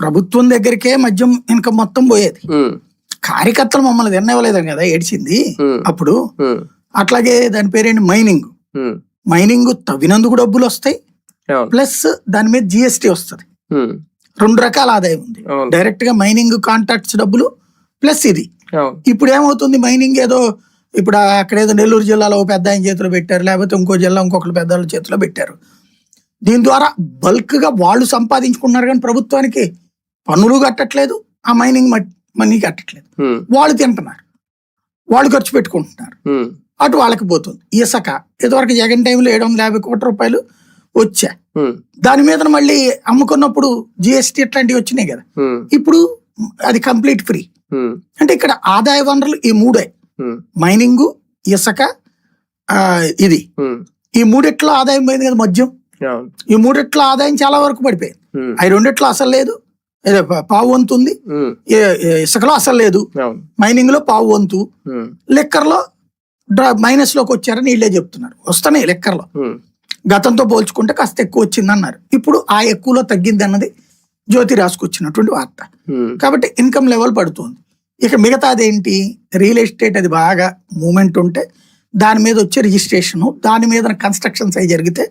ప్రభుత్వం దగ్గరికే మద్యం ఇంకా మొత్తం పోయేది. కార్యకర్తలు మమ్మల్ని తిన్నవ్వలేదు కదా ఏడ్చింది. అప్పుడు అట్లాగే దాని పేరేంటి? మైనింగ్ మైనింగ్ తవ్వినందుకు డబ్బులు వస్తాయి. ప్లస్ దాని మీద జిఎస్టీ వస్తుంది. రెండు రకాల ఆదాయం ఉంది. డైరెక్ట్గా మైనింగ్ కాంట్రాక్ట్స్ డబ్బులు ప్లస్ ఇది. ఇప్పుడు ఏమవుతుంది? మైనింగ్ ఏదో ఇప్పుడు అక్కడ ఏదో నెల్లూరు జిల్లాలో పెద్ద ఆయన చేతిలో పెట్టారు. లేకపోతే ఇంకో జిల్లా ఇంకొకరు పెద్ద వాళ్ళ చేతిలో పెట్టారు. దీని ద్వారా బల్క్గా వాళ్ళు సంపాదించుకున్నారు కానీ ప్రభుత్వానికి పన్నులు కట్టట్లేదు ఆ మైనింగ్ మనీ కట్టట్లేదు. వాళ్ళు తింటున్నారు. వాళ్ళు ఖర్చు పెట్టుకుంటున్నారు. అటు వాళ్ళకి పోతుంది. ఇసుక ఇదివరకు జగన్ టైంలో ఏడు వందల యాభై కోట్ల రూపాయలు వచ్చా. దాని మీద మళ్ళీ అమ్ముకున్నప్పుడు జిఎస్టీ ఇట్లాంటివి వచ్చినాయి కదా. ఇప్పుడు అది కంప్లీట్ ఫ్రీ. అంటే ఇక్కడ ఆదాయ వనరులు ఈ మూడే. మైనింగ్ ఇసుక ఇది. ఈ మూడిట్లో ఆదాయం పోయింది కదా మద్యం. ఈ మూడిట్లో ఆదాయం చాలా వరకు పడిపోయింది. ఉమ్, అవి రెండిట్లో అసలు లేదు. పావు వంతు ఉంది. ఇసుకలో అసలు లేదు. మైనింగ్లో పావు వంతు. లెక్కర్లో మైనస్లోకి వచ్చారని వీళ్ళే చెప్తున్నారు. వస్తున్నాయి లెక్కర్లో. గతంతో పోల్చుకుంటే కాస్త ఎక్కువ వచ్చింది అన్నారు ఇప్పుడు ఆ ఎక్కువలో తగ్గింది అన్నది జ్యోతి రాసుకొచ్చినటువంటి వార్త. కాబట్టి ఇన్కమ్ లెవెల్ పడుతుంది. ఇక మిగతాది ఏంటి? రియల్ ఎస్టేట్ అది బాగా మూమెంట్ ఉంటే దాని మీద వచ్చే రిజిస్ట్రేషన్ దాని మీద కన్స్ట్రక్షన్స్ అవి జరిగితే